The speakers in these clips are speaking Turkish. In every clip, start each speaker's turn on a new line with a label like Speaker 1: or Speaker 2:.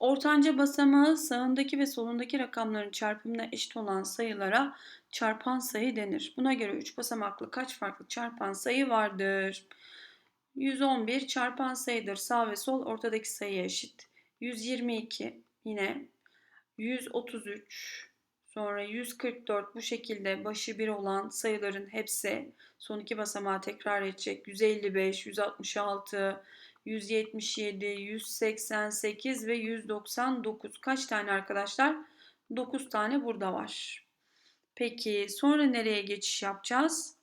Speaker 1: Ortanca basamağı sağındaki ve solundaki rakamların çarpımına eşit olan sayılara çarpan sayı denir. Buna göre 3 basamaklı kaç farklı çarpan sayı vardır? 111 çarpan sayıdır. Sağ ve sol ortadaki sayıya eşit. 122 yine 133 sonra 144 bu şekilde başı 1 olan sayıların hepsi son iki basamağı tekrar edecek. 155, 166, 177, 188 ve 199. Kaç tane arkadaşlar? 9 tane burada var. Peki sonra nereye geçiş yapacağız?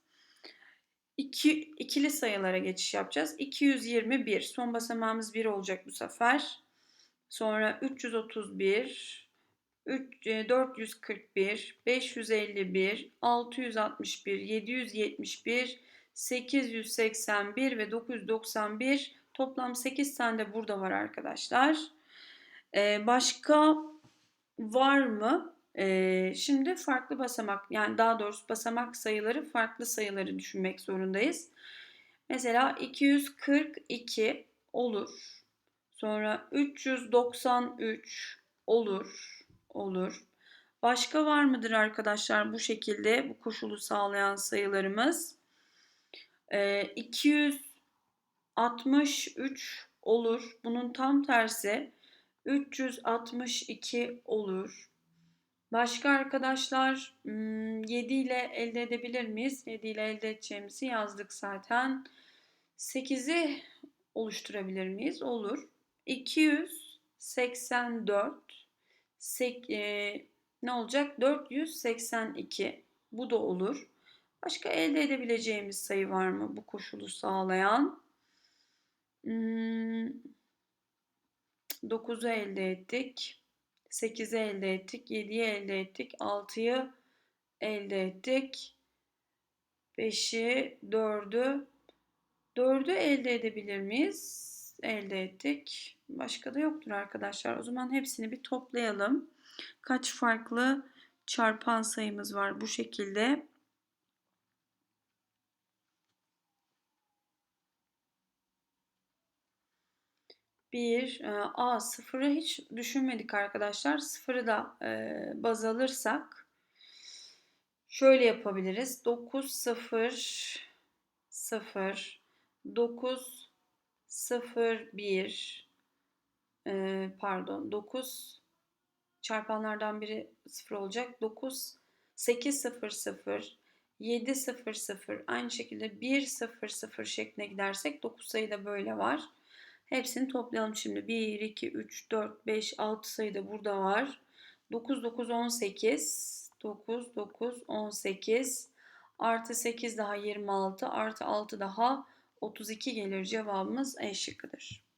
Speaker 1: İki, ikili sayılara geçiş yapacağız. 221. Son basamağımız 1 olacak bu sefer. Sonra 331, 441, 551, 661, 771, 881 ve 991 toplam 8 tane de burada var arkadaşlar. Ee, başka var mı? Ee, şimdi farklı basamak yani daha doğrusu basamak sayıları farklı sayıları düşünmek zorundayız. Mesela 242 olur. Sonra 393 olur. Olur. Başka var mıdır arkadaşlar bu şekilde bu koşulu sağlayan sayılarımız? Ee, 263 olur. Bunun tam tersi 362 olur. Başka arkadaşlar 7 hmm, ile elde edebilir miyiz? 7 ile elde edeceğimizi yazdık zaten. 8'i oluşturabilir miyiz? Olur. 284 sek, e, ne olacak? 482 bu da olur. Başka elde edebileceğimiz sayı var mı bu koşulu sağlayan? Hmm, 9'u elde ettik. 8'i elde ettik. 7'yi elde ettik. 6'yı elde ettik. 5'i, 4'ü. 4'ü elde edebilir miyiz? Elde ettik. Başka da yoktur arkadaşlar. O zaman hepsini bir toplayalım. Kaç farklı çarpan sayımız var bu şekilde. Bir, e, a sıfırı hiç düşünmedik arkadaşlar. Sıfırı da e, baz alırsak şöyle yapabiliriz. 9, 0, 0, 9, 0, 1, e, pardon 9 çarpanlardan biri 0 olacak. 9, 8, 0, 0, 7, 0, 0 aynı şekilde 1, 0, 0 şeklinde gidersek 9 sayı da böyle var. Hepsini toplayalım şimdi. 1, 2, 3, 4, 5, 6 sayı da burada var. 9, 9, 18. 9, 9, 18. Artı 8 daha 26. Artı 6 daha 32 gelir. Cevabımız E şıkkıdır.